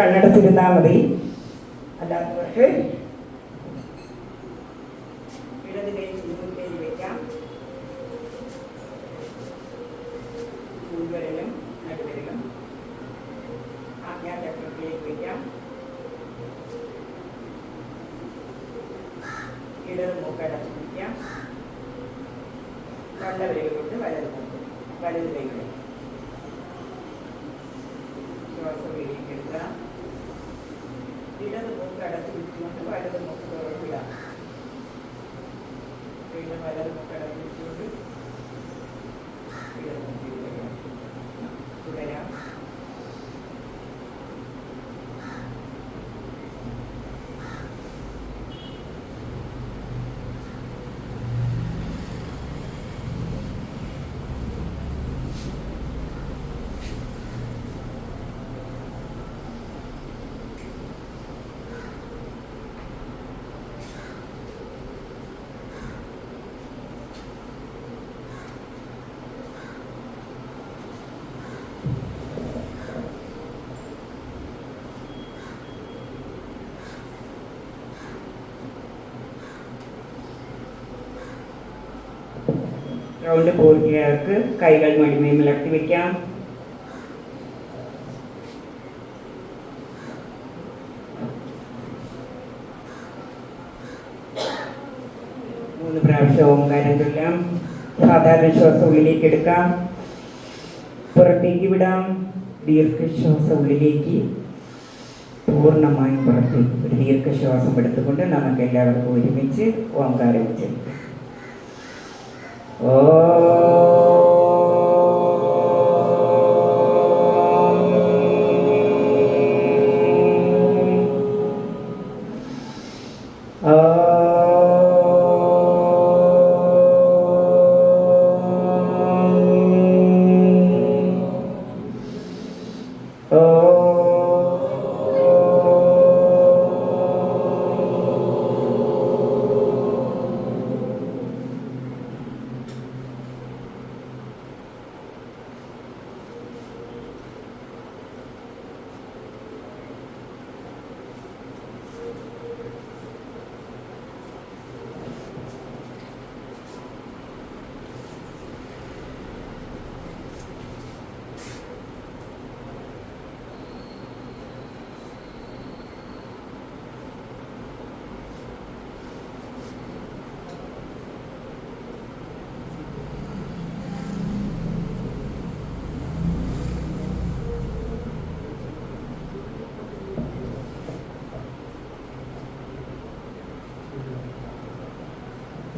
കണ്ണടച്ചിരുന്നാൽ മതി. അല്ലാത്തവർക്ക് വീണ്ടും വലത് മൂക്ക് റൗണ്ട് പൂർത്തിയാക്ക് കൈകൾ മടിമേമിലർത്തി വെക്കാം. മൂന്ന് പ്രാവശ്യം ഓങ്കാരം ചൊല്ലാം സാധാരണ ശ്വാസം ഉള്ളിലേക്ക് എടുക്കാം. പുറത്തേക്ക് വിടാം. ദീർഘശ്വാസം ഉള്ളിലേക്ക് പൂർണമായും പുറത്തേക്ക്. ഒരു ദീർഘശ്വാസം എടുത്തുകൊണ്ട് നമുക്ക് എല്ലാവർക്കും ഒരുമിച്ച് ഓംകാരം ഉച്ചരിക്കാം Oh.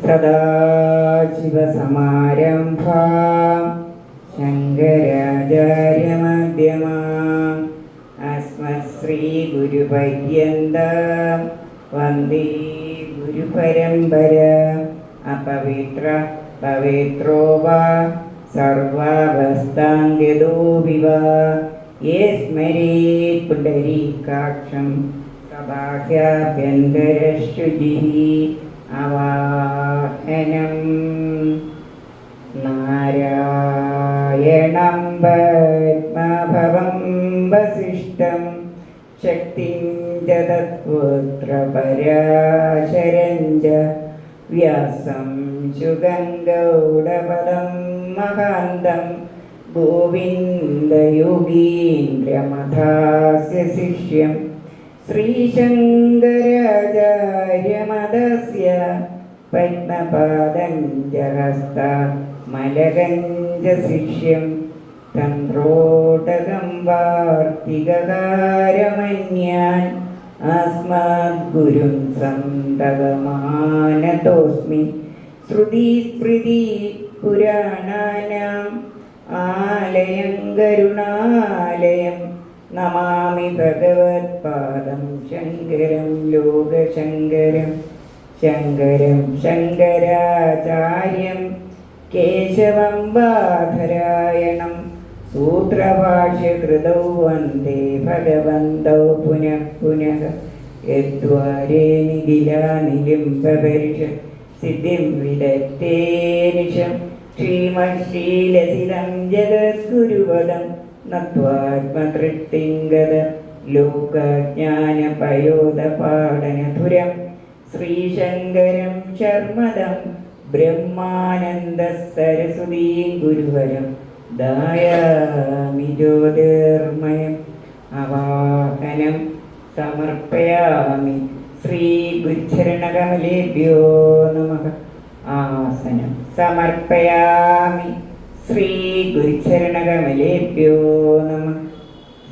സദാശിവസമാരംഭാ ശങ്കരാചാര്യമധ്യമാ അസ്മശ്രീഗുരുപര്യന്ത വന്ദേ ഗുരുപരമ്പര അപവിത്ര പവിത്രോ വാ സർവാവസ്ഥാംഗതോ വിവ യേ സ്മരേ പുണ്ടരീകാക്ഷം സഭാഭ്യാഭ്യന്തരശുചിः അവാഹനം നാരായണം പത്മഭവം വസിഷ്ഠം ശക്തിം ച തത്പുത്രപരാശരം ച വ്യാസം ശുഗംഗൗഡപദം മഹാന്തം ഗോവിന്ദയോഗീന്ദ്രമഥാസ്യ ശിഷ്യം ശ്രീശങ്കരാചാര്യമതസ്യ പത്മപാദഞ്ചഹസ്ത മലകഞ്ച ശിഷ്യം തന്ത്രോടകം വാർത്തികകാരമന്യാൻ അസ്മദ്ഗുരും സന്തതമാനതോസ്മി ശ്രുതിസ്മൃതി പുരാണാനാം ആലയം കരുണാലയം നമാമി ഭഗവത്പാദം ശങ്കരം ലോകശങ്കരം ശങ്കരം ശങ്കരാചാര്യം കേശവം ബാധരായണം സൂത്രഭാഷ്യകൃതൗ വന്ദേ ഭഗവന്തൗ പുനഃ പുനഃ യദ്വാരേ നിഖിലാനിലിംബപരിഷ സിദ്ധിം വിദത്തേനിഷം ശ്രീമശീലസിതം ജഗദ്ഗുരുവദം നത്വാത്മതൃപ്തിം ഗത ലോകജ്ഞാനപയോധപാടനധുരം ശ്രീശങ്കരം ശർമ്മദം ബ്രഹ്മാനന്ദ സരസ്വതീം ഗുരുവരം ദായാമി ജ്യോതിർമയം അവാഹനം സമർപ്പയാമി ശ്രീ ഗുരുചരണകമലേഭ്യോ നമ ആസനം സമർപ്പയാമി ശ്രീ ഗുരുചരണകമലേഭ്യോ നമ.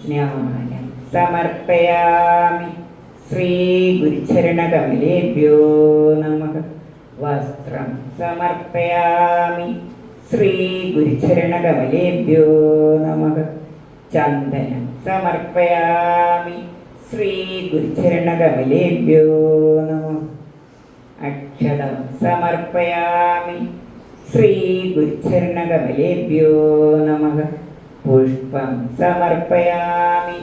സ്നാനം സമർപ്പയാമി. ശ്രീ ഗുരുചരണകമലേഭ്യോ നമ. വസ്ത്രം സമർപ്പയാമി. ശ്രീ ഗുരുചരണകമലേഭ്യോ നമ. ചന്ദനം സമർപ്പയാമി. ശ്രീ ഗുരുചരണകമലേഭ്യോ നമ. അക്ഷതം സമർപ്പയാമി. ശ്രീ ഗുരുചരണകമലേഭ്യോ നമ. പുഷ്പം സമർപ്പയാമി.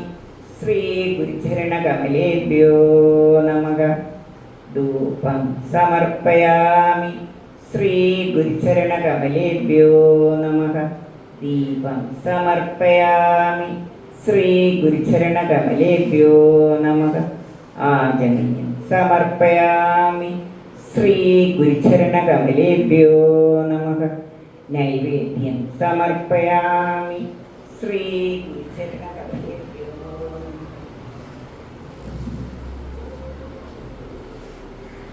ശ്രീ ഗുരുചരണകമലേഭ്യോ നമ. ധൂപം സമർപ്പയാമി. ശ്രീ ഗുരുചരണകമലേഭ്യോ നമ. ദീപം സമർപ്പയാമി. ശ്രീ ഗുരുചരണകമലേഭ്യോ നമ. ആജനീയം സമർപ്പയാമി. ശ്രീ ഗുരുചരണകമലേഭ്യോ നമ. നൈവേദ്യം സമർപ്പയാമി. ശ്രീ.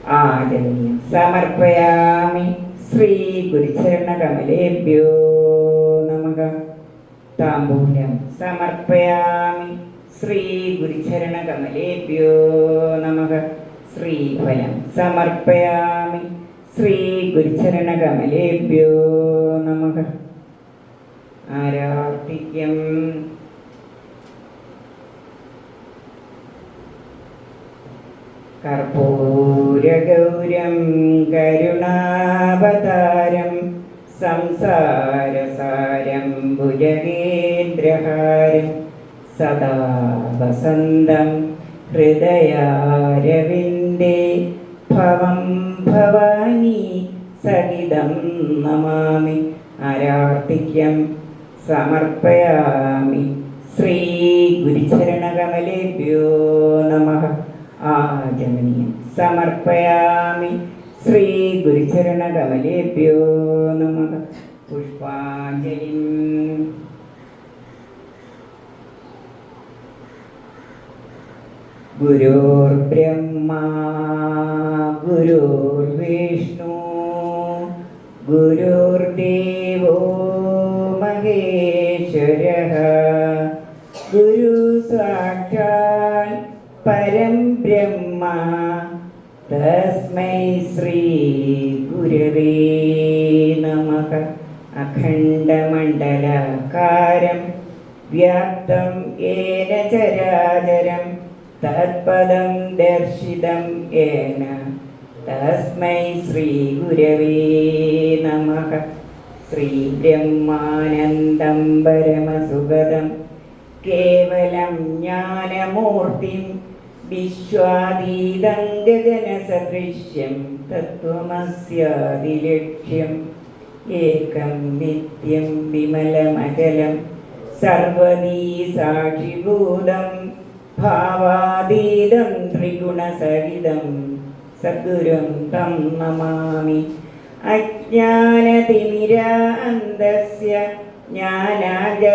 ആദരണീയം സമർപ്പയാമി. ശ്രീ ഗുരുചരണകമലേഭ്യോ നമഃ. താമ്പൂല്യം സമർപ്പയാമി. ശ്രീ ഗുരുചരണകമലേഭ്യോ നമഃ. ശ്രീഫലം സമർപ്പയാമി. ശ്രീ ഗുരുചരണകമലേഭ്യോ നമഃ. ആരാധിക്കും കർപ്പൂരഗൗരം കരുണാവതാരം സംസാരസാരം ഭുജഗേന്ദ്രഹാരം സദാ വസന്തം ഹൃദയാരവിന്ദേ ഭവം ഭവാനി സഹിതം നമാമി. ആരാർത്തിക്യം സമർപ്പയാമി. ശ്രീ ഗുരുചരണകമലേഭ്യോ നമ. ആചമനീയം സമർപ്പയാമി. ശ്രീ ഗുരുചരണകമലേഭ്യോ നമ. പുഷ്പാഞ്ജലിം ഗുരുർബ്രഹ്മാ ഗുരുർവിഷ്ണു ഗുരുർദേവോ മഹേശ്വര. ഗുരു സാക്ഷാൽ പരം ബ്രഹ്മ തസ്മൈ ശ്രീ ഗുരവേ നമഃ. അഖണ്ഡമണ്ഡലകാരം വ്യാപ്തം ഏന ചരാചരം തത്പദം ദർശിതം ഏന. തസ്മൈ ശ്രീ ഗുരവേ നമഃ. ശ്രീ ബ്രഹ്മാനന്ദം പരമസുഗതം. കേവലം ജ്ഞാനമൂർത്തിം വിശ്വാതീതം ഗഗനസദൃശ്യം തത്വമസ്യാദിലക്ഷ്യം ഏകം നിത്യം വിമലമചലം. സർവദീ സാക്ഷിഭൂതം ഭാവാതീതം ത്രിഗുണസഹിതം സദ്ഗുരും തം നമാമി അജ്ഞാനതിമിരാന്തസ്യ ജ്ഞാനാജലശലാകയാ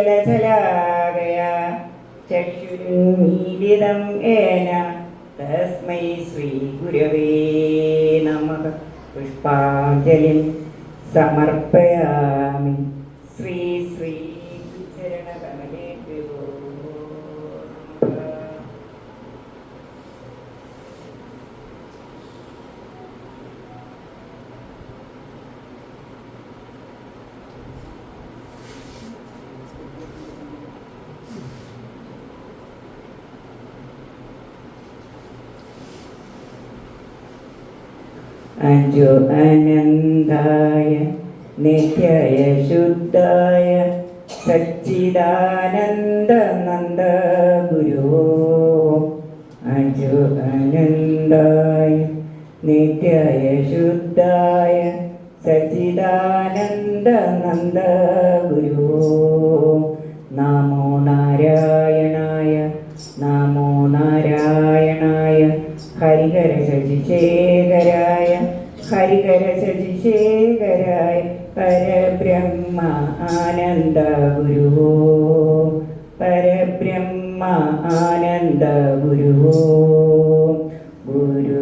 ചക്ഷുരുന്മീലിതം ഏന തസ്മൈ ശ്രീ ഗുരവേ നമഃ. പുഷ്പാഞ്ജലിം സമർപ്പയാമി ശ്രീ ശ്രീ ചരണകമലേഭ്യോ നമഃ അഞ്ജു അനന്തായ നിത്യായ ശുദ്ധായ സച്ചിദാനന്ദ നന്ദ ഗുരു. അഞ്ജു അനന്തായ നിത്യായ ശുദ്ധായ സച്ചിദാനന്ദ നന്ദ ഗുരു. നമോ നാരായണായ നമോ നാരായണായ ഹരിഹര ശശിശേഖരായ ഹരിഹര ശശിശേഖരായ പരബ്രഹ്മ ആനന്ദ ഗുരുവോ പരബ്രഹ്മ ആനന്ദ ഗുരുവോ ഗുരുവോ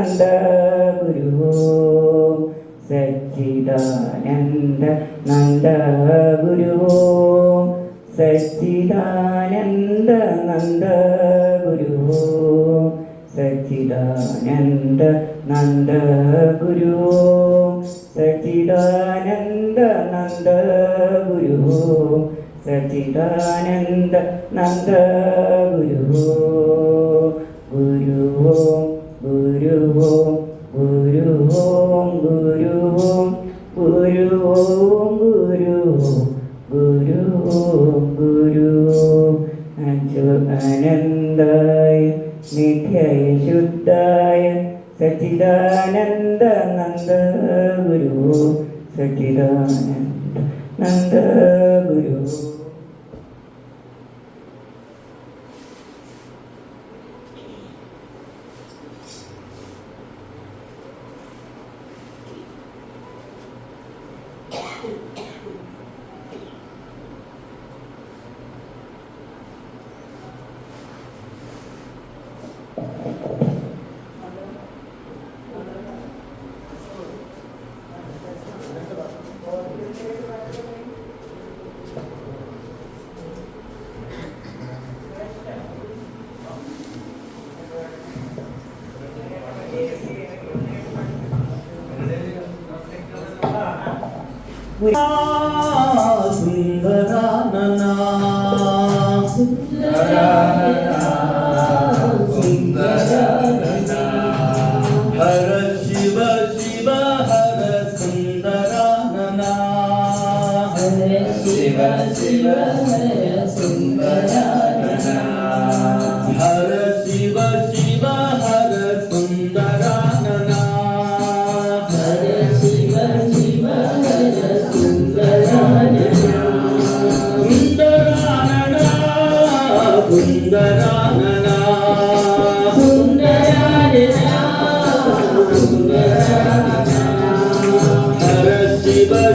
കണ്ട ഗുരു സച്ചിദാനന്ദ നന്ദ ഗുരു സച്ചിദാനന്ദ നന്ദ ഗുരു സച്ചിദാനന്ദ നന്ദ ഗുരു സച്ചിദാനന്ദ നന്ദ ഗുരു സച്ചിദാനന്ദ നന്ദ ഗുരു ഗുരു ഗുരുവോ ഗുരുവോ ഗുരുവോ ഗുരുവോ ഗുരുവോ ഗുരുവോ. ഗുരുവോ അജു അനന്തായ നിത്യായ ശുദ്ധായ സച്ചിദാനന്ദ നന്ദ ഗുരു സച്ചിദാനന്ദ നന്ദ ഗുരു Shiva Shiva Hare Sundara Hare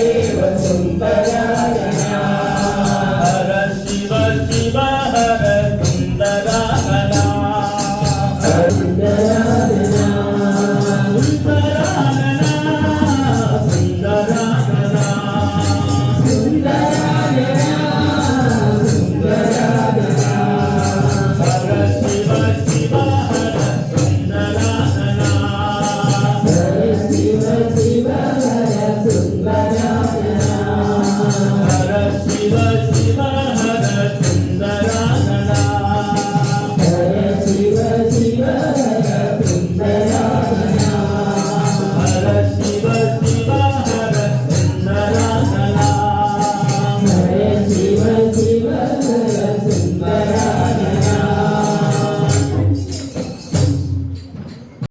Dios.